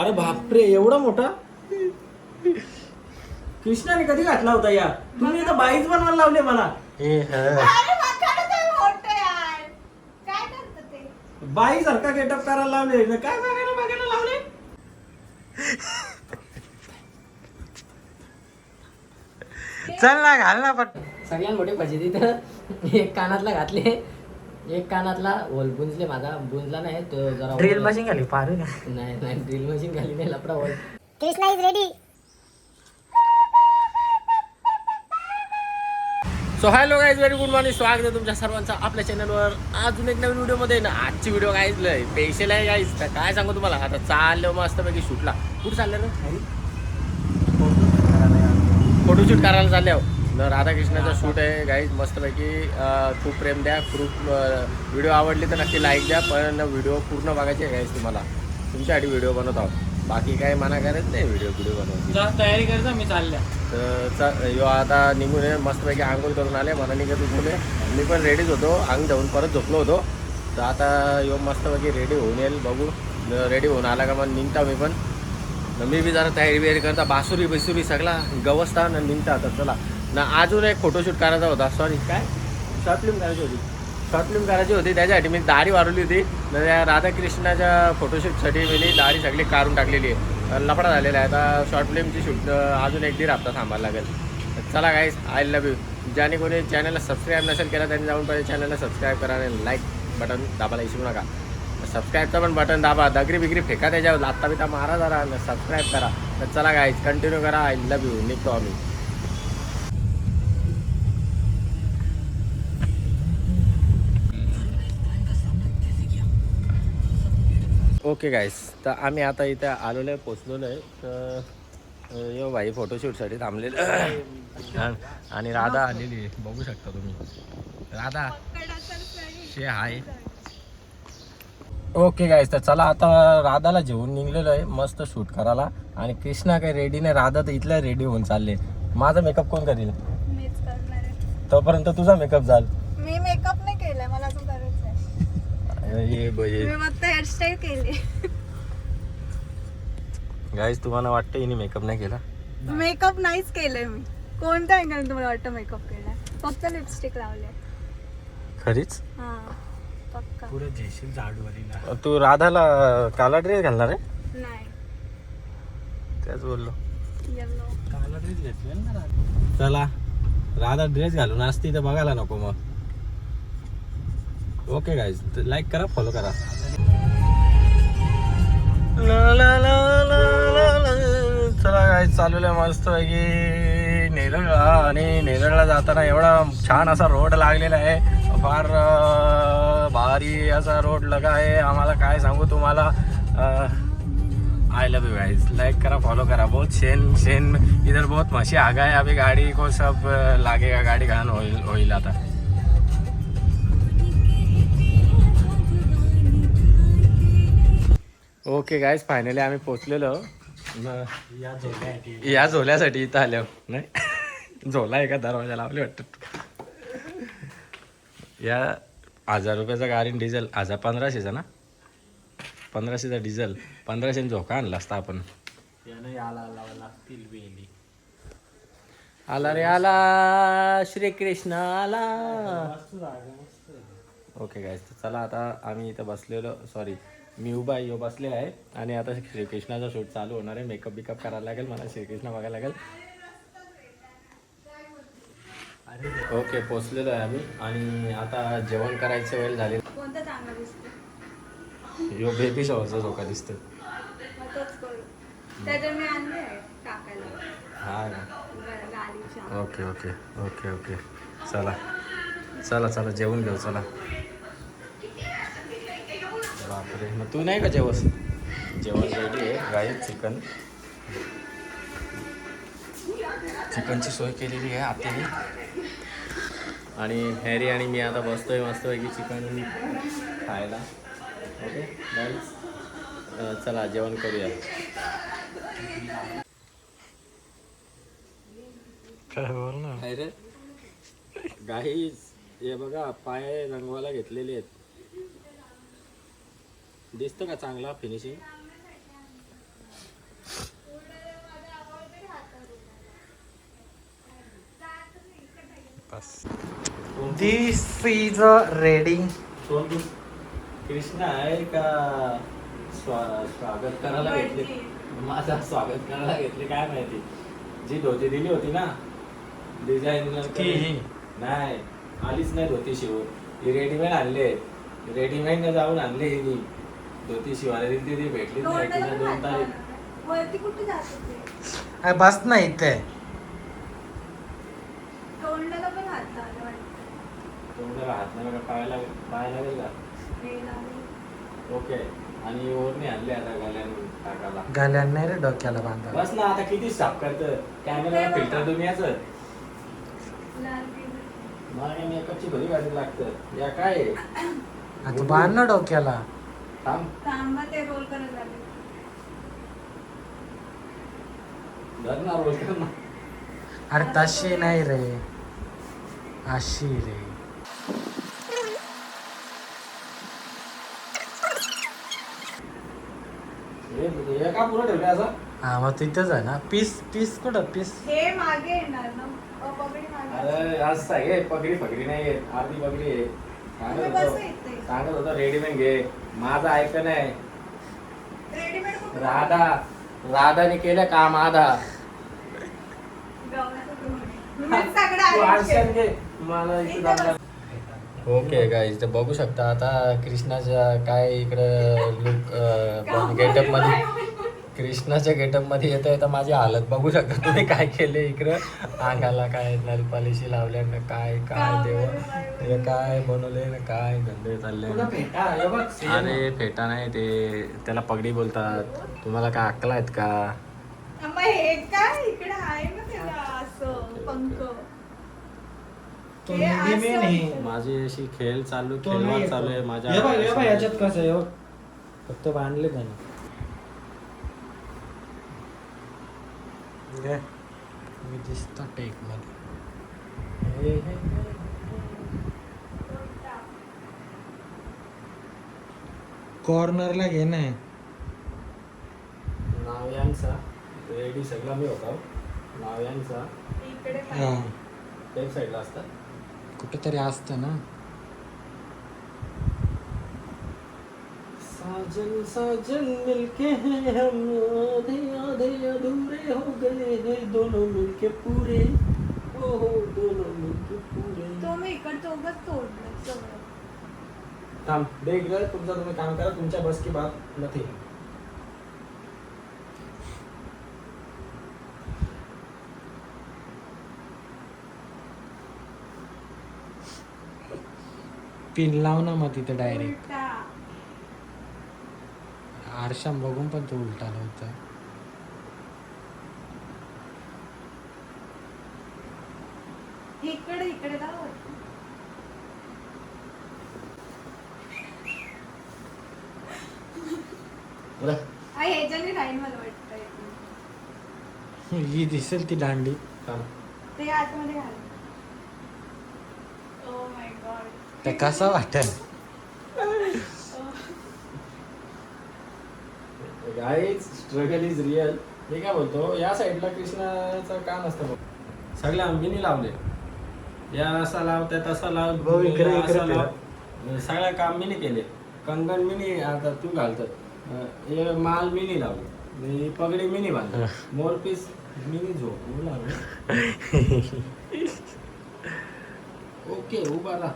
अरे बापरे एवढा मोठा? कृष्णाने कधी घातला होता या? तुम्ही तर बाईच बनवायला लावले मला. अरे मकाला ते मोठं यार. काय करतं ते? बाई सारखा गेटअप करायला लावले. न काय बघायला बघायला लावले? चल ना घाल ना पट सगळ्यात मोठी फजिती तर एक कानातला घातले. एक कानातला होल बुंजले माझा. बुंजला नाही तो जरा ड्रिल मशीन घाली पारू का नाही नाही ड्रिल मशीन खाली नाही लपडा hole Krishna is ready so hello guys very good morning स्वागत आहे तुमच्या सर्वांचं आपल्या चॅनलवर अजून एक नवीन व्हिडिओमध्ये ना आजची व्हिडिओ काय लय स्पेशल आहे गाईज तर काय सांगू तुम्हाला? आता चाललो मस्तपैकी शूटला कुठं चाललं रे? फोटोशूट करायला चालले आहो. न राधाकृष्णाचा शूट आहे. गाईज मस्तपैकी खूप प्रेम द्या खूप व्हिडिओ आवडली तर नक्की लाईक द्या पण व्हिडिओ पूर्ण बघायचे आहे गाईज तुम्हाला. तुमच्यासाठी व्हिडिओ बनवत आहोत. बाकी काय मना करत नाही व्हिडिओ व्हिडिओ बनवतो? तयारी करता मी चालल्या. तर यो आता निघून मस्तपैकी आंघोळ करून आले मला निघत उठवले मी पण रेडीच होतो अंग धुवून परत झोपलो होतो. तर आता यो मस्तपैकी रेडी होऊन येईल बघू. रेडी होऊन आला का मग निघता मी पण. तर मी बी जरा तयारी बियारी करता बासुरी बिसुरी सगळा गवसता ना निघता आता चला. ना अजून एक फोटोशूट करायचा होता सॉरी काय? शॉर्ट फिल्म करायची होती. शॉर्ट फिल्म करायची होती त्याच्यासाठी मी दाढी वाढवली होती. त्या राधाकृष्णाच्या फोटोशूटसाठी मी दाढी सगळी काढून टाकलेली आहे. लफडा झालेला आहे. आता शॉर्ट फिल्मची शूट अजून एक दीड हप्ता थांबायला लागेल. तर चला गाईस आय लव्ह यू ज्याने कोणी चॅनलला सबस्क्राईब नसेल केला त्यांनी जाऊन पहिले चॅनलला सबस्क्राईब करा आणि लाईक बटन दाबायला विसरू नका. सबस्क्राईबचं पण बटन दाबा. दगरी बिगरी फेका त्याच्यावर. लात्ता बिता मारा जरा. सबस्क्राईब करा. तर चला गाईज कंटिन्यू करा. आय लव्ह यू निघतो आम्ही. ओके गाईस तर आम्ही आता इथे आलेलो आहे पोचलेलो आहे. तर यो भाई फोटोशूटसाठी थांबलेलं आहे. आणि राधा आलेली आहे. बघू शकता तुम्ही. राधा. शे हाय. ओके गाईस तर चला आता राधाला जेवून निघलेलो आहे मस्त शूट करायला. आणि कृष्णा काही रेडी नाही. राधा तर इथल्या रेडी होऊन चालले. माझा मेकअप कोण करील? मीच करणार आहे. तोपर्यंत तुझा मेकअप झाल. मी मेकअप हेअरस्टाईल केली. गाईस तुम्हाला वाटतं हिने मेकअप नाही केला? मेकअप नाहीच केलंय मी. कोणत्या अँगल तुम्हाला वाटतं मेकअप केलाय? फक्त लिपस्टिक लावले खरीच? हा जेशील तू राधाला काला ड्रेस घालणार आहे? नाही. त्याच बोललो. येलो काला ड्रेस घेतले ना. चला राधा ड्रेस घालून असती तर बघायला नको मग. ओके गाईज लाईक करा फॉलो करा. चला काय चालू आहे मस्त पैकी नेरळला आणि नेरळला जाताना एवढा छान असा रोड लागलेला आहे. फार भारी असा रोड लगा आहे. आम्हाला काय सांगू तुम्हाला? I love you guys like करा फॉलो करा. बहुत शेन शेन इधर बहुत मशी आगा आहे अभी गाड़ी को सब लागेगा गाड़ी घाण होईल होईल आता. ओके गाईज फायनली आम्ही पोचलेलो या झोल्या या झोल्यासाठी इथं आलो नाही. झोला आहे का दरवाजा लावले वाटतं. या हजार रुपयाचा गाडी डिझेल. हजार पंधराशेचा ना? पंधराशेचा डिझेल. पंधराशे झोका आणला असता आपण. आला रे आला. श्रीकृष्ण आला. ओके तर चला आता आम्ही इथं बसलेलो. सॉरी मी उभा आहे, यो बसलेला आहे. आणि आता श्रीकृष्णाचा शूट चालू होणार आहे. मेकअप बिकअप करायला लागेल मला श्रीकृष्ण बघायला लागेल. ओके पोचलेलो आहे आम्ही. आणि आता जेवण करायचं वेळ झाले. यो बेबी शॉवरचा झोका दिसतो हा ना. ओके ओके ओके ओके चला. चला चला जेवून घेऊ चला. बापरे मग तू नाही का जेवस? जेवण रेडी आहे गाई चिकन. चिकनची सोय केलेली आहे आत्याने. आणि हॅरी आणि मी आता बसतोय मस्तपैकी चिकन खायला. ओके गाईज चला जेवण करूया. काय बोल ना रे गाईज हे बघा पाय रंगवायला घेतलेले आहेत. दिसतं का चांगला finishing this is a reading Krishna आहे का स्वा स्वागत करायला घेतले? माझा स्वागत करायला घेतले काय माहिती? जी धोती दिली होती ना डिझाईन नाही आलीच नाही धोती शिवून. ही रेडीमेड आणले रेडीमेड जाऊन आणले हिनी. धोती शिवायला दिली ती भेटली नाही तिला दोन हात तारीख. लावला. वरती कुठे जात होते? अरे बस ना इथे. तोंडाला पण हात लावला वाटतं. तोंडाला हात नाही बघा पायाला पाय लागेल का? हे लावलं. ओके. आणि ओरणी आणले आता गाल्यान नाही रे डोक्याला बांधा बस ना आता किती साफ करत? कॅमेरा फिल्टर लाल पिवळं. मला मेकअपची भरी गाडी लागतं. या काय? आहे? आता बांध ना डोक्याला. थांब. तांबा ते रोल करायला लागले. धर ना रोल कर ना. अरे तशी नाही रे. अशी रे. का पुरं ठेवलं असं? हा मग तिथंच आहे ना. पीस पीस कुठं? पीस हे मागे येणार ना. पगडी मागे. अरे असं आहे. पगडी पगडी नाही आहे अर्धी पगडी आहे. सांगत होतो. रेडीमेड घे. माझं ऐकत नाही राधा राधाने केलं काम आधा. ओके गाईज तर बघू शकता आता कृष्णाच्या काय इकडं लुक गेटअपमध्ये कृष्णाच्या गेटअपमध्ये येता येता माझी हालत बघू शकता. तुम्ही काय केले इकडं? अंगाला काय नलपालिशी लावल्यानं काय? काय देव? हे काय बनवले ना काय? धंदे चालले. अरे फेटा नाही ते त्याला पगडी बोलतात. तुम्हाला काय अक्कल आहेत का? आहे ना. माझी अशी खेळ चालू नाही चालू आहे. माझ्या हे हे याच्यात कसं आहे हे फक्त बांधले त्याने. घे. मी दिसतो टेकमध्ये हे. कॉर्नरला घे ना. नाव यांचा. रेडी सगळा मी होता. नाव यांचा. इकडे हा. एक साईडला असतात कुठेतरी असतं ना. साजन साजन मिलके हैं हम। आधे आधे अधूरे हो गए हैं। दोनों मिलके पूरे। ओ हो दोनों मिलके पूरे। तो मी इकडचं उगाच तोडलं सगळं. थांब देख रे तुमचं तुम्ही काम करा तुमच्या बस की बात नथी. पिन लाव ना मग तिथे डायरेक्ट उलटा. आरशाम बघून पण तो उलटा नव्हता इकडे इकडे लाव. आ, ह्याच्याने राहील मला वाटतंय. ही दिसेल ती दांडी. ते आतमध्ये घाल. ओ माय गॉड तर कसा वाटेल? गाईज स्ट्रगल इज रिअल मी काय बोलतो या साईडला कृष्णाचं काम असतं बघ. सगळ्या आंबीनी लावले. या असा लाव त्या तसा लाव भाऊ, इकडे- या इकडे असा. लाव. सगळ्या काम मीनी केले. कंगन मिनी आता तू घालतात अं, हे माल मिनी लावले. हे पगडी मिनी बांधले. मोरपीस मिनी झोप. ओके उभा राहा.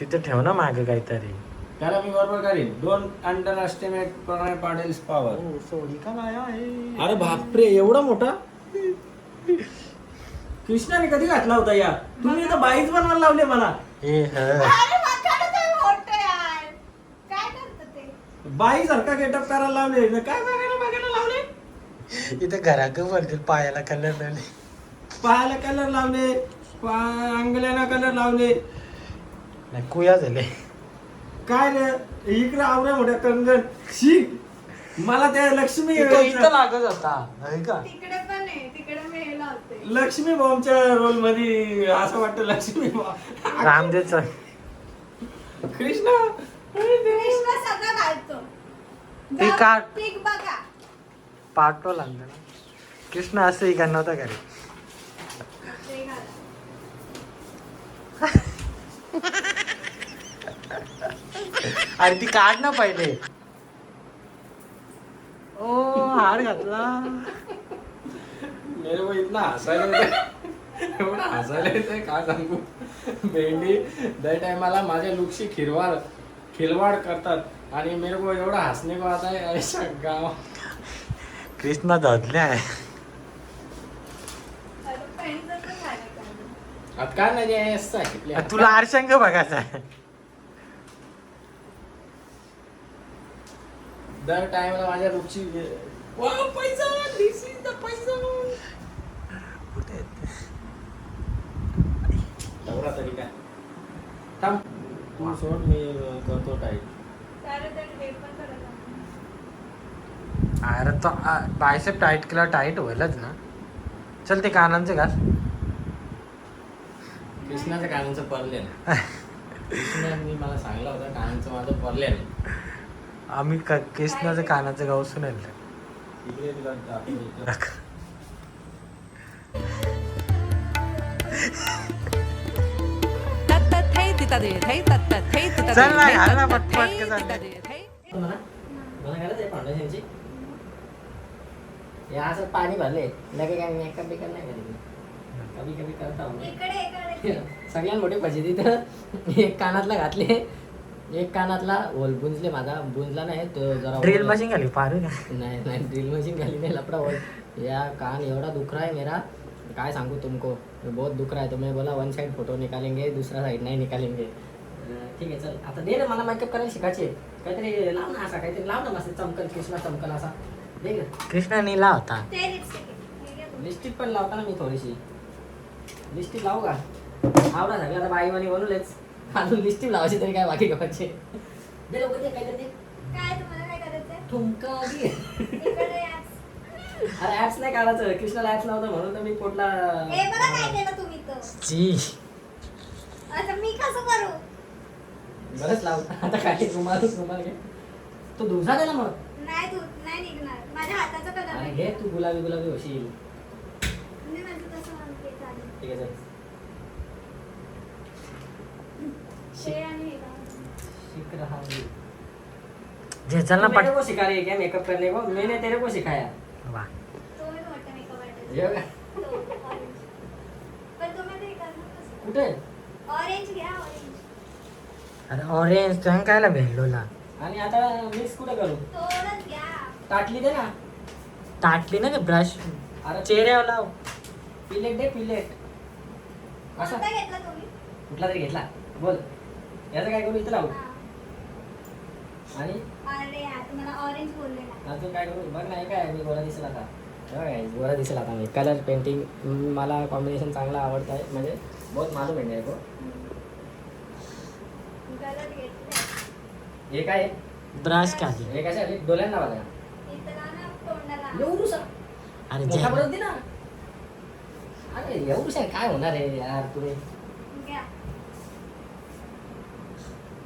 तिथे ठेव ना मागे काहीतरी. त्याला मी बरोबर करीन. दोन underestimate Pranay Patil power सोडी का माया आहे? अरे बापरे एवढा मोठा? कृष्णाने कधी घातला होता या? तुम्ही तर बाईच बनवायला लावले मला. ए ह. अरे मकाला ते मोठं यार. काय करतं ते? बाई सारखा गेटअप करायला लावले. न काय बघायला बघायला लावले? इथे घराक वरतील पायाला कलर लावले. पायाला कलर लावले पाय अंगल्याला कलर लावले. नाही कुया झाले. काय रे? इकडे आवड्या मोठ्या कंगन शी! मला त्या लक्ष्मी तो इथं लागत होता. है का? तिकडे पण आहे. तिकडे मी हे लावते लक्ष्मी बॉम्बच्या रोलमध्ये असं वाटतं लक्ष्मी बॉम्ब रामदेवचा कृष्णा! कृष्ण सगळं घालतो. ते जा. पीक बघा. कृष्ण असं ही नव्हता घरी. ते घाला. अरे ती काढ ना पहिले. ओ हार घातला. मेरे को इतना हसायला येतंय. एवढं हसायला येतंय काय सांगू? भेंडी दर टायमाला माझ्या लुकशी खिरवाड खिलवाड करतात. आणि मेरे को एवढा हसणे को आता है ऐसा गाव. कृष्णा धरले आहे? आता काय नाही आहे सांगितले तुला आरशंग बघायचा आहे. दर टायमाला माझ्या लुकची वाव पैसा दिस इज द पैसा. कुठे? तेवढा तरी काय? थांब. तू सोड मी करतो टाईट त्याला तर हे पण करत आहे. अरे तो बायसेप टाईट केला टाईट होईलच ना. चल ते कानांचे घाल. कृष्णाच्या कानाचं परले ना कृष्णाने मला सांगलं होतं कानाचं माझं परले नाही आम्ही क- कृष्णाचं कानाचं गाव सुनेल. चल ना, घाल ना पटपट हे असं पाणी भरले. लगे काय मेकअप बिकअप नाही कधी कभी कभी करता हूं सगळ्यात मोठी फजिती तर एक कानातला घातले. एक कानातला होल बुंजले माझा. बुंजला नाही तो जरा ड्रिल मशीन घाली का नहीं नहीं ड्रिल मशीन खाली नहीं लपड़ा वो या कान एवढा दुख रहा है मेरा. काय सांगू तुमको? बहुत दुख रहा है तो मैं बोला वन साइड फोटो निकालेंगे दूसरा साइड नहीं निकालेंगे. ठीक आहे चल. आता दे ना मला मेकअप करायला शिकायचे. काहीतरी लाव ना असा काहीतरी लाव ना मस्त चमकल कृष्णा चमकल असा. दे ना. कृष्णा नीला होता ते लिपस्टिक आहे. हे घे तू. लिपस्टिक पण लावता ना मी थोडीशी. लिपस्टिक लावू का? आवडा सगळं आता बाई म्हणे बोलूलेच अजून लिपस्टिक लावायची तरी काय बाकी गव्हाचे दे लवकर दे काहीतरी दे. काय तुम्हाला काय करायचंय? ठुमका दे. अरे ऍप्स नाही काढायचं. कृष्णाला ऍप्स नव्हतं म्हणून तर मी पोटला हे बघा काय केलं तुम्ही तर जी. आता मी कसं करू? बरंच लाव. आता काय रुमाल रुमाल घे. तू धुसा दे ना मग? नाही तू नाही निघणार. माझ्या हाताचा कलर अरे घे तू गुलाबी गुलाबी होशील. मी म्हणते तसं म्हणते चालेल. ठीक आहे चल ते आणि हे घाल. सीख रहा हूँ। जे चल ना तू मेरे पट को सिखा रही है क्या मेकअप करने को? मैंने तेरे को सिखाया। वा तो मी मोठा मेकअप आर्टिस्ट ये बघा. तो ते करणार कसं कुठे? ऑरेंज घ्या ऑरेंज अरे ऑरेंज तुझ्या कायला भेटलोला आणि आता मिक्स कुठे करू? थोडंच घ्या ताटली दे ना। ताटली ना ब्रश अरे चेहऱ्यावर लाव. पिलेट दे पिलेट असा. कोणता घेतला तुम्ही? कुठला तरी घेतला. बोल. याचं काय करू? इथं लावू. आणि? अरे यार तुम्हाला ऑरेंज अजून काय करू? बघ नाही काय मी गोरा दिसेल आता. हे गोरा दिसेल आता मी. कलर पेंटिंग मला कॉम्बिनेशन चांगला आवडत आहे. म्हणजे बहुत मालूम आहे मेरे को. हे काय? आहे? ब्रश काढली हे कशा डोल्यांना बघा. इथं ना तोंडाला. एवढूसा अरे मोठा जे परत दे ना. अरे एवढूसा काय होणार आहे यार पुढे घ्या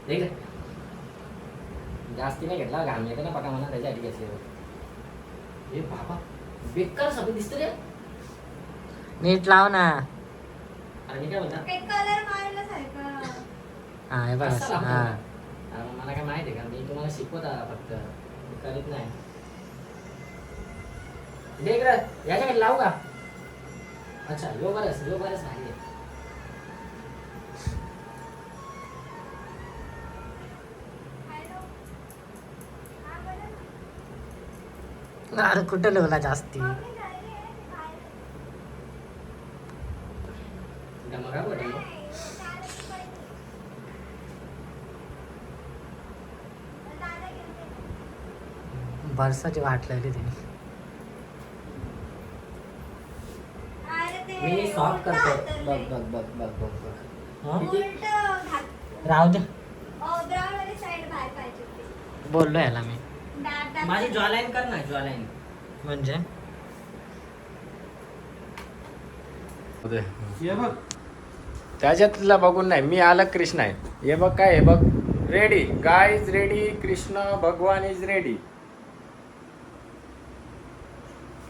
देख रे. जास्ती नाही घेतला घाम येते ना पका म्हणा त्याच्यासाठी घेतली हे बाबा बेकार सगळं दिसतं रे. नीट लाव ना. अरे मी काय म्हणता कलर मारला सारखं. हा हे बघ हा? अरे मला काय माहिती आहे का? मी तुम्हाला शिकवत आहे फक्त. मी करीत नाही. देख रे याच्याकडे लावू का? अच्छा यो बरंच यो बरंच आहे. अरे कुठे लावला जास्ती. बरसाची वाट लावली तिने अरे ते मी सॉफ्ट करतो. बघ बघ बघ बघ बघ बघ हा? राहू दे. बोललो याला मी माझी. ज्वालाईन कर ना ज्वालाईन म्हणजे? हे बघ. त्याच्यातला बघून नाही मी आला कृष्ण आहे. हे बघ काय हे बघ. Ready guy is ready Krishna Bhagwan is ready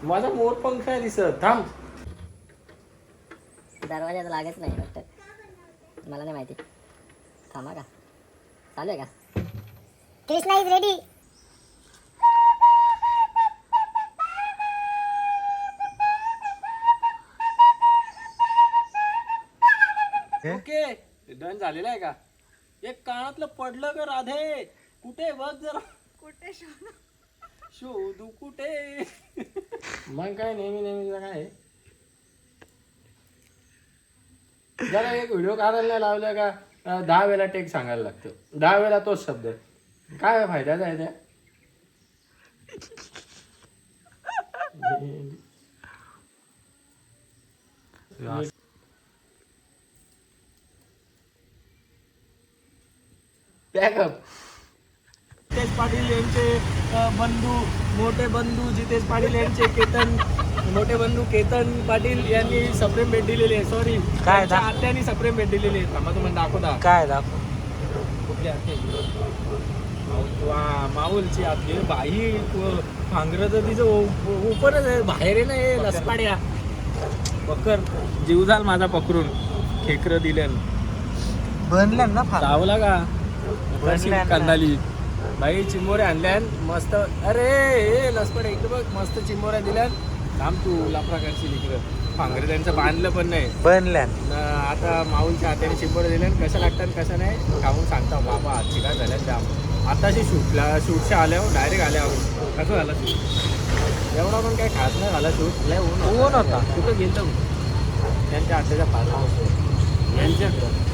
माझा मोरपंख नाही दिसत. थांब. दरवाजा लागत नाही वाटतं. मला नाही माहिती. थांबा का? चालू आहे का? Krishna is ready okay. Done झालेलं आहे का? एक कानातलं पडलं का राधे? कुठे बघ जरा. कुठे शोधू? शोधू कुठे? मग काय नेहमी नेहमी काय? जरा एक व्हिडिओ काढायला नाही लावलं का? अं, दहा वेळा टेक सांगायला लागतो. दहा वेळा तोच शब्द काय फायद्याचा आहे त्या? बॅकअप जितेश पाटील यांचे अ, बंधू मोठे बंधू जितेश पाटील यांचे केतन मोठे बंधू केतन पाटील यांनी सप्रेम भेट दिलेली आहे. सॉरी काय दा- आत्यानी सप्रेम भेट दिलेली आहे. थांबा तुम्हाला दाखवता. काय दाखव कुठली आत्या? वा माऊलची आत्या. बाई भांगर तर तिचं ओ- ओपनच आहे. बाहेर आहे ना हे लसपाड्या. पकर जीव झाल माझा पकडून. खेकर दिल्यान. बनलं ना फार. चावला का. कांदाली बाई चिंबोऱ्या आणल्यान मस्त. अरे ए लसपडे इकडे बघ मस्त चिंबोऱ्या दिल्यान. थांब तू लापरा करशील इकडं फांगरे त्यांचं बांधलं पण नाही. बनल्या आता माऊलच्या हाताने चिंबोऱ्या दिल्यान कसं लागतात कसं नाही खाऊन सांगता. बाबा आजची काय झाल्या जाम. आताशी शूटला शूटच्या आल्यावर डायरेक्ट आल्यावर कसं झालं शूट? एवढा पण काही खास नाही झाला शूट. लय ऊन ऊन होता. कुठं गेलं त्यांच्या फार्म हाऊस यांच्याकडं.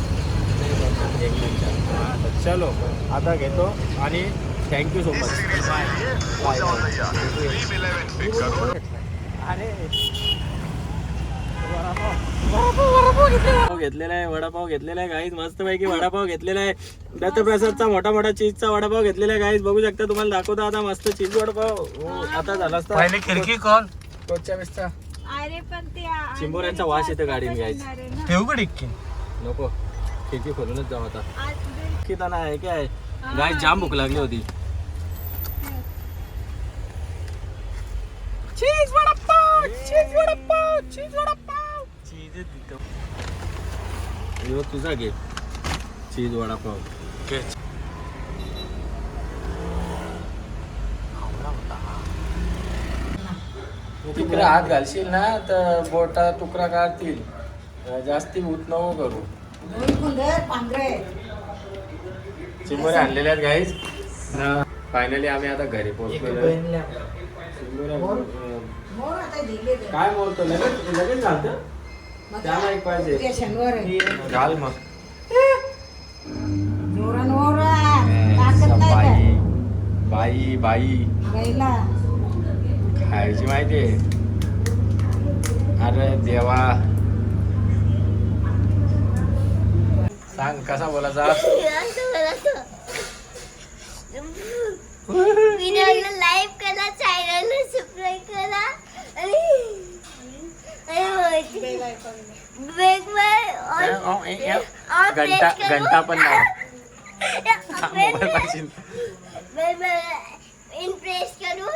एक मिनिट तर चलो आता घेतो आणि थँक्यू सो मच अरे. वडापाव घेतलेला आहे वडापाव घेतलेला आहे गाईज मस्त पैकी वडापाव घेतलेला आहे. दत्तप्रसादचा मोठा मोठा चीजचा वडापाव घेतलेला आहे गाईज बघू शकता तुम्हाला दाखवतो आता मस्त चीज वडापाव. हो, आता झाला असता. पहिले खिडकी खोल. रोजच्या वेळेसचा? अरे पण चिंबोऱ्यांचा वास येतो आहे ना. ठेवू का डिक्की? नको. खिडकी खोलूनच जाऊ आता. आत- किती आहे काय? गाय जाम भूक लागली होती. चीज वडापाव चीज वडापाव चीज वडापाव चीज देतो यो तुझा घे. चीज वडापाव तिकडे हात घालशील ना तर बोटा तुकडा काढतील. जास्ती उत नको करू. चिंबोरे आणलेले आहेत गाईज फायनली आम्ही आता घरी पोहोचलो काय बोलतो लगेच लगेच घालतं? त्याला एक पाहिजे. घाल मग. बाई बाई. बाई खायची माहिती अरे देवा. सांग कसा बोलायचा? व्हिडिओला लाईक करा चॅनलला सबस्क्राईब करा. वर घंटा घंटा पण नाही. इम्प्रेस करून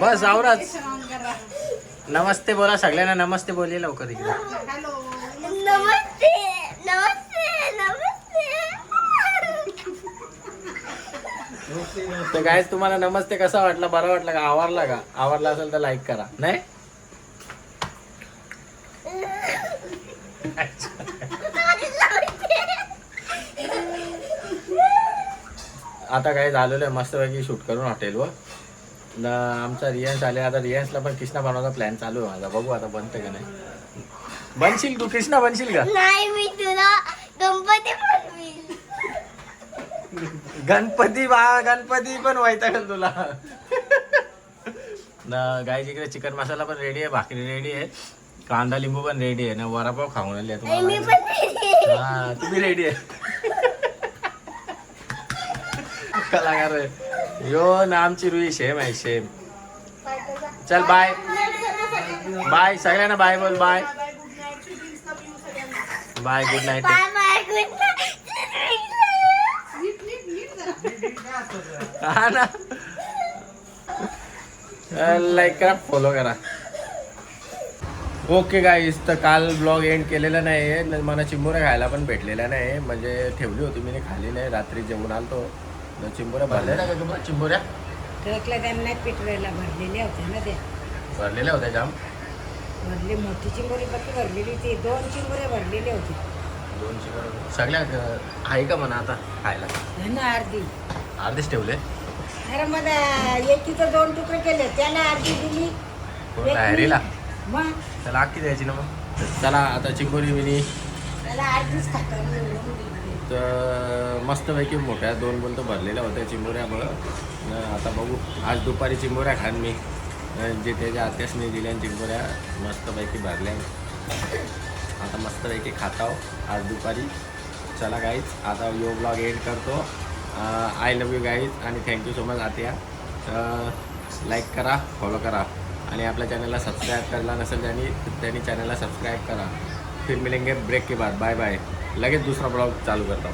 बस आवराच नमस्ते बोला सगळ्यांना नमस्ते बोलले लवकर इकडे नमस्ते नमस्ते नमस्ते तर काय तुम्हाला नमस्ते कसा वाटला? बरा वाटला का? आवरला का? आवरला असेल तर लाईक करा. नाही? आता काय झालेलं आहे मस्तपैकी शूट करून हॉटेलवर न आमचा रियन्स आले. आता रियन्सला पण कृष्णा बनवायचा प्लॅन चालू आहे माझा. बघू आता बनतं का नाही. बनशील तू? कृष्णा बनशील का? नाही मी तुला गणपती गणपती बा गणपती पण व्हायचा का तुला? ना गायची इकडे चिकन मसाला पण रेडी आहे भाकरी रेडी आहे कांदा लिंबू पण रेडी आहे. ना वडापाव खाऊन आली तुम्हाला. हा तुम्ही रेडी आहे. कलाकार. यो नामची रुई शेम आहे शेम चल बाय बाय सगळ्यांना बाय बोल बाय बाय गुड नाईट हा ना? लाईक करा फॉलो करा. ओके गाईस तर काल ब्लॉग एंड केलेला नाही आहे मला चिंबोऱ्या खायला पण भेटलेल्या नाही म्हणजे ठेवली होती मी खाली नाही. रात्री जेवून आलतो. तर चिंबोऱ्या भरल्या. ना का तुम्हाला चिंबोऱ्या? ट्रकला त्यांना पिटवायला भरलेले होते ना ते भरलेल्या होत्या जाम? भरले मोठी चिंबोरी बाकी भरलेली होती. दोन चिंबोरे भरलेले होते दोन चिंबोऱ्या. सगळ्या आहे का म्हणा आता खायला? ना अर्धी अर्धेच ठेवले. अरे मग एकीचं दोन तुकडे केले त्याला अर्धी दिली. हॅरीला मी. मग? त्याला अख्खी द्यायची ना मग. चला आता चिंबोरी मिनी त्याला अर्धीच खाता तर मस्तपैकी मोठ्या दोन बोलतो भरलेल्या होत्या चिंबोऱ्या बघ न आता बघू. आज दुपारी चिंबोऱ्या खान मी. जे त्याच्या आत्यासनी दिल्या चिंबोऱ्या मस्तपैकी भरल्या. आता मस्तपैकी खाताव आज दुपारी. चला गाईज आता यो ब्लॉग एंड करतो. आय लव यू गाईज आणि थँक्यू सो मच आत्या लाईक करा फॉलो करा. आणि आपल्या चॅनलला सबस्क्राईब करायला नसेल त्यांनी त्यांनी चॅनलला सबस्क्राईब करा. फिर मिलेंगे ब्रेक के बाद. बाय बाय लगेच दुसरा ब्लॉग चालू करतो.